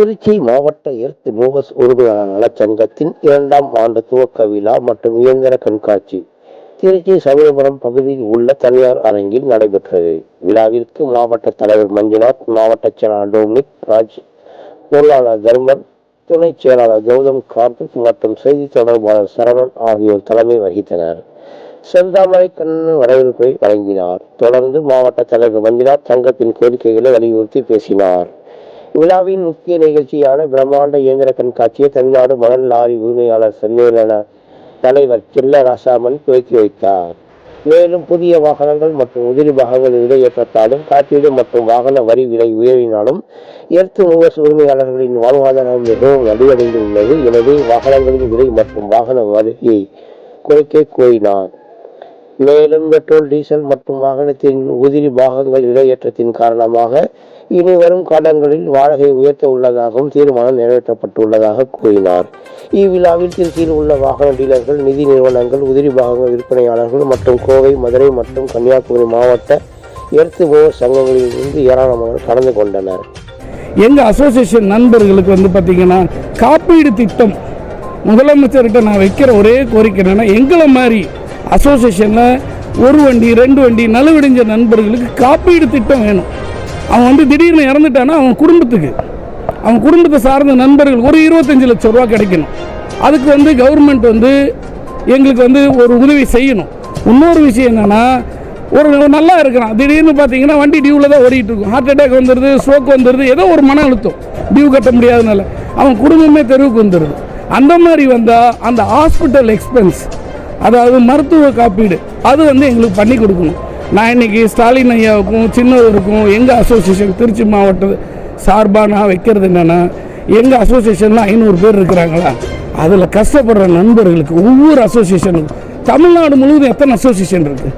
திருச்சி மாவட்ட earth movers உறுப்பினர் நலச்சங்கத்தின் இரண்டாம் ஆண்டு துவக்க விழா மற்றும் இயந்திர கண்காட்சி. திருச்சி சமயபுரம் பகுதியில் உள்ள தனியார் அரங்கில் நடைபெற்றது. விழாவிற்கு மாவட்ட தலைவர் மஞ்சுநாத் மாவட்ட செயலாளர் டோமினிக் ராஜ் பொருளாளர் தர்மன் துணைச் செயலாளர் கௌதம் கார்த்திக் மற்றும் செய்தி தொடர்பாளர் சரவணன் ஆகியோர் தலைமை வகித்தனர். செந்தாமரை கண்ணன் வரவேற்பை வழங்கினார். தொடர்ந்து மாவட்ட தலைவர் மஞ்சுநாத் சங்கத்தின் கோரிக்கைகளை வலியுறுத்தி பேசினார். விழாவின் முக்கிய நிகழ்ச்சியான பிரம்மாண்ட இயந்திர கண்காட்சியை தமிழ்நாடு மணல் லாரி உரிமையாளர் சம்மேளன தலைவர் சில்ல ராசாமன் துவக்கி வைத்தார். மேலும் புதிய வாகனங்கள் மற்றும் உதிரி பாகங்கள் விலையேற்றத்தாலும் காப்பீடு மற்றும் வாகன வரி விலை உயர்வினாலும் எர்த்து மூவர்ஸ் உரிமையாளர்களின் வாழ்வாதாரம் மிகவும் நலிவடைந்து உள்ளது எனவே வாகனங்களின் விலை மற்றும் வாகன வரியை குறைக்க கோரினார் மேலும் பெட்ரோல் டீசல் மற்றும் வாகனத்தின் உதிரி பாகங்கள் விலையேற்றத்தின் காரணமாக இனி வரும் காலங்களில் வாடகை உயர்த்த உள்ளதாகவும் தீர்மானம் நிறைவேற்றப்பட்டுள்ளதாக கூறினார். இவ்விழாவில் திருச்சியில் உள்ள வாகன டீலர்கள் நிதி நிறுவனங்கள் உதிரி பாகங்கள் விற்பனையாளர்கள் மற்றும் கோவை மதுரை மற்றும் கன்னியாகுமரி மாவட்ட எர்த்துபோர் சங்கங்களில் இருந்து ஏராளமானோர் கலந்து கொண்டனர். எங்கள் அசோசியேஷன் நண்பர்களுக்கு வந்து பார்த்தீங்கன்னா காப்பீடு திட்டம் முதலமைச்சர்கிட்ட நான் வைக்கிற ஒரே கோரிக்கை என்னென்னா எங்களை மாதிரி அசோசியேஷனில் ஒரு வண்டி ரெண்டு வண்டி நலவடைஞ்ச நண்பர்களுக்கு காப்பீடு திட்டம் வேணும். அவன் வந்து திடீர்னு இறந்துட்டானா அவன் குடும்பத்துக்கு. அவன் குடும்பத்தை சார்ந்த நண்பர்கள் ஒரு இருபத்தஞ்சு லட்சம் ரூபா கிடைக்கணும். அதுக்கு வந்து கவர்மெண்ட் வந்து எங்களுக்கு வந்து ஒரு உதவி செய்யணும். இன்னொரு விஷயம் என்னென்னா ஒரு நல்லா இருக்கிறான் திடீர்னு பார்த்தீங்கன்னா வண்டி டியூவில் தான் ஓடிட்டு இருக்கும். ஹார்ட் அட்டாக் வந்துடுது ஸ்ட்ரோக் வந்துடுது ஏதோ ஒரு மன அழுத்தம். டியூ கட்ட முடியாதனால. அவன் குடும்பமே தெருவுக்கு வந்துடுது அந்த மாதிரி வந்தால் அந்த ஹாஸ்பிட்டல் எக்ஸ்பென்ஸ் அதாவது மருத்துவ காப்பீடு அது வந்து எங்களுக்கு பண்ணி கொடுக்கணும். நான் இன்னைக்கு ஸ்டாலின் ஐயாவுக்கும் சின்னவருக்கும் எங்கள் அசோசியேஷன் திருச்சி மாவட்ட சார்பாக நான் வைக்கிறது என்னென்னா எங்கள் அசோசியேஷனில் ஐநூறு பேர் இருக்கிறாங்களா? அதில் கஷ்டப்படுற நண்பர்களுக்கு ஒவ்வொரு அசோசியேஷனுக்கும் தமிழ்நாடு முழுவதும் எத்தனை அசோசியேஷன் இருக்குது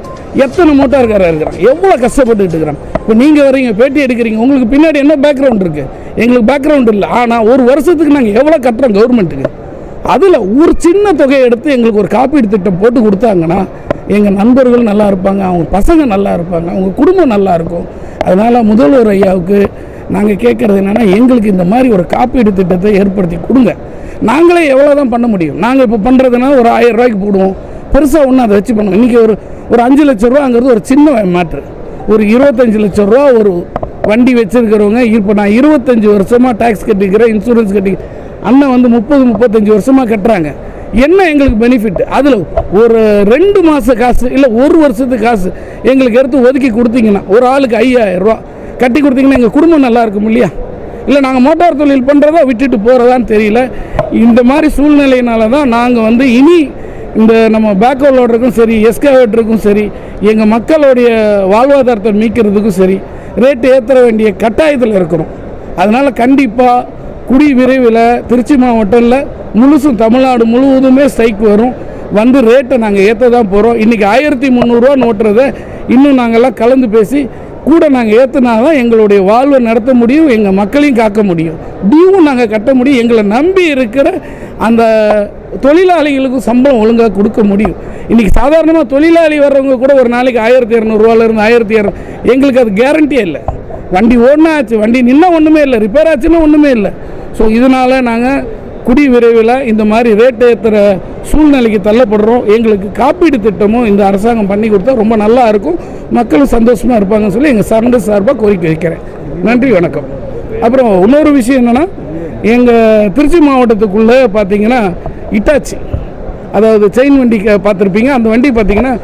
எத்தனை மோட்டார்காரர் இருக்கிறான் எவ்வளோ கஷ்டப்பட்டுட்டு இருக்கிறான் இப்போ நீங்கள் வரீங்க பேட்டி எடுக்கிறீங்க உங்களுக்கு பின்னாடி என்ன பேக்ரவுண்ட் இருக்குது எங்களுக்கு பேக்ரவுண்ட் இல்லை. ஆனால் ஒரு வருஷத்துக்கு நாங்கள் எவ்வளோ கட்டுறோம் கவர்மெண்ட்டுக்கு அதில் ஒரு சின்ன தொகையை எடுத்து எங்களுக்கு ஒரு காப்பீடு திட்டம் போட்டு கொடுத்தாங்கன்னா எங்கள் நண்பர்கள் நல்லா இருப்பாங்க அவங்க பசங்க நல்லா இருப்பாங்க அவங்க குடும்பம் நல்லா இருக்கும். அதனால் முதல்வர் ஐயாவுக்கு நாங்கள் கேட்குறது என்னென்னா எங்களுக்கு இந்த மாதிரி ஒரு காப்பீடு திட்டத்தை ஏற்படுத்தி கொடுங்க. நாங்களே எவ்வளோ தான் பண்ண முடியும். நாங்கள் இப்போ பண்ணுறதுனா ஒரு ஆயிரம் ரூபாய்க்கு போடுவோம். பெருசாக ஒன்றும் அதை வச்சு பண்ணுவோம் இன்றைக்கி ஒரு ஒரு அஞ்சு லட்ச ரூபாங்கிறது ஒரு சின்ன மேட்ரு ஒரு இருபத்தஞ்சு லட்ச ரூபா ஒரு வண்டி வச்சுருக்கிறவங்க இப்போ நான் இருபத்தஞ்சி வருஷமாக டேக்ஸ் கட்டிக்கிறேன் இன்சூரன்ஸ் கட்டி அண்ணன் வந்து முப்பது முப்பத்தஞ்சு வருஷமாக கட்டுறாங்க. என்ன எங்களுக்கு பெனிஃபிட் அதில் ஒரு ரெண்டு மாத காசு இல்லை ஒரு வருஷத்துக்கு காசு எங்களுக்கு எடுத்து ஒதுக்கி கொடுத்தீங்கன்னா ஒரு ஆளுக்கு ஐயாயிரரூவா கட்டி கொடுத்தீங்கன்னா எங்கள் குடும்பம் நல்லா இருக்கும் இல்லையா? இல்லை நாங்கள் மோட்டார் தொழில் பண்ணுறதா விட்டுட்டு போகிறதான்னு தெரியல. இந்த மாதிரி சூழ்நிலையினால தான் நாங்கள் வந்து இனி இந்த நம்ம பேக்ஹோல் லோடருக்கும் சரி எஸ்கவேட்டருக்கும் சரி எங்கள் மக்களுடைய வாழ்வாதாரத்தை மீட்கிறதுக்கும் சரி ரேட்டு ஏற்ற வேண்டிய கட்டாயத்தில் இருக்கிறோம். அதனால் கண்டிப்பாக குடி விரைவில் திருச்சி மாவட்டத்தில் முழுசும் தமிழ்நாடு முழுவதுமே ஸ்ட்ரைக் வரும். வந்து ரேட்டை நாங்கள் ஏற்ற தான் போகிறோம் இன்றைக்கி ஆயிரத்தி முந்நூறுரூவா நோட்டுறதை இன்னும் நாங்கள்லாம் கலந்து பேசி கூட நாங்கள் ஏற்றுனா தான் எங்களுடைய வாழ்வை நடத்த முடியும் எங்கள் மக்களையும் காக்க முடியும். டியூவும் நாங்கள் கட்ட முடியும். எங்களை நம்பி இருக்கிற அந்த தொழிலாளிகளுக்கும் சம்பளம் ஒழுங்காக கொடுக்க முடியும். இன்றைக்கி சாதாரணமாக தொழிலாளி வர்றவங்க கூட ஒரு நாளைக்கு ஆயிரத்தி இரநூறுவாலேருந்து ஆயிரத்தி இரநூறு எங்களுக்கு அது கேரண்டியே இல்லை. வண்டி ஓடினா ஆச்சு வண்டி நின்னா ஒன்றுமே இல்லை ரிப்பேர் ஆச்சுன்னா ஒன்றுமே இல்லை. ஸோ இதனால் நாங்கள் குடி விரைவில் இந்த மாதிரி ரேட்டு ஏற்றுற சூழ்நிலைக்கு தள்ளப்படுறோம். எங்களுக்கு காப்பீடு திட்டமும் இந்த அரசாங்கம் பண்ணி கொடுத்தா ரொம்ப நல்லா இருக்கும். மக்களும் சந்தோஷமாக இருப்பாங்கன்னு சொல்லி எங்கள் சரண்டு சார்பாக கோரிக்கை வைக்கிறேன். நன்றி வணக்கம். அப்புறம் இன்னொரு விஷயம் என்னென்னா எங்கள் திருச்சி மாவட்டத்துக்குள்ளே பார்த்தீங்கன்னா இட்டாச்சி. அதாவது செயின் வண்டி பார்த்துருப்பீங்க. அந்த வண்டி பார்த்தீங்கன்னா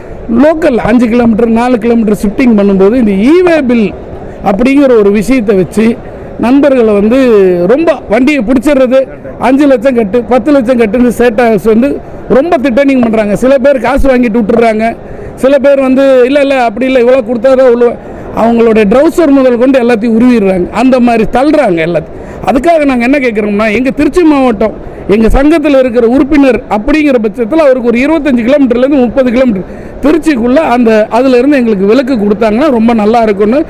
லோக்கல் அஞ்சு கிலோமீட்டர் நாலு கிலோமீட்டர் ஷிஃப்டிங் பண்ணும்போது இந்த ஈவே பில் அப்படிங்கிற ஒரு விஷயத்தை வச்சு நண்பர்களை வந்து ரொம்ப வண்டியை பிடிச்சிடுறது. அஞ்சு லட்சம் கட்டு பத்து லட்சம் கட்டுன்னு சேட்டாஸ் வந்து ரொம்ப திட்டனிங் பண்ணுறாங்க சில பேர் காசு வாங்கிட்டு விட்டுறாங்க சில பேர் வந்து இல்லை இல்லை அப்படி இல்லை இவ்வளோ கொடுத்தாதான் உள்ள அவங்களோட ட்ரௌசர் முதல் கொண்டு எல்லாத்தையும் உருவிடுறாங்க. அந்த மாதிரி தள்ளுறாங்க எல்லாத்தையும். அதுக்காக நாங்கள் என்ன கேட்குறோம்னா எங்கள் திருச்சி மாவட்டம் எங்கள் சங்கத்தில் இருக்கிற உறுப்பினர் அப்படிங்கிற பட்சத்தில் அவருக்கு ஒரு இருபத்தஞ்சி கிலோமீட்டர்லேருந்து முப்பது கிலோமீட்டர். திருச்சிக்குள்ளே அந்த அதிலிருந்து எங்களுக்கு விலக்கு கொடுத்தாங்கன்னா ரொம்ப நல்லா இருக்கும்னு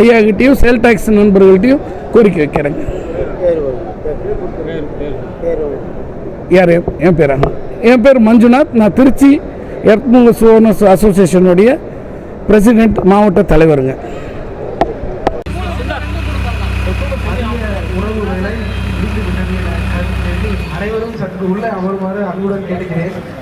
ஐயா கிட்டேயும் சேல் டேக்ஸ் நண்பர்கள்ட்டையும் கோரிக்கை வைக்கிறேங்க. யார்? என் பேரா? என் பேர் மஞ்சுநாத். நான் திருச்சி எர்த்முக சுவர்ணஸ் அசோசியேஷனுடைய பிரசிடென்ட் மாவட்ட தலைவருங்க. முடிந்து விட்டது என உள்ளே அமருமாறு அன்புடன் கேட்டுக்கிறேன்.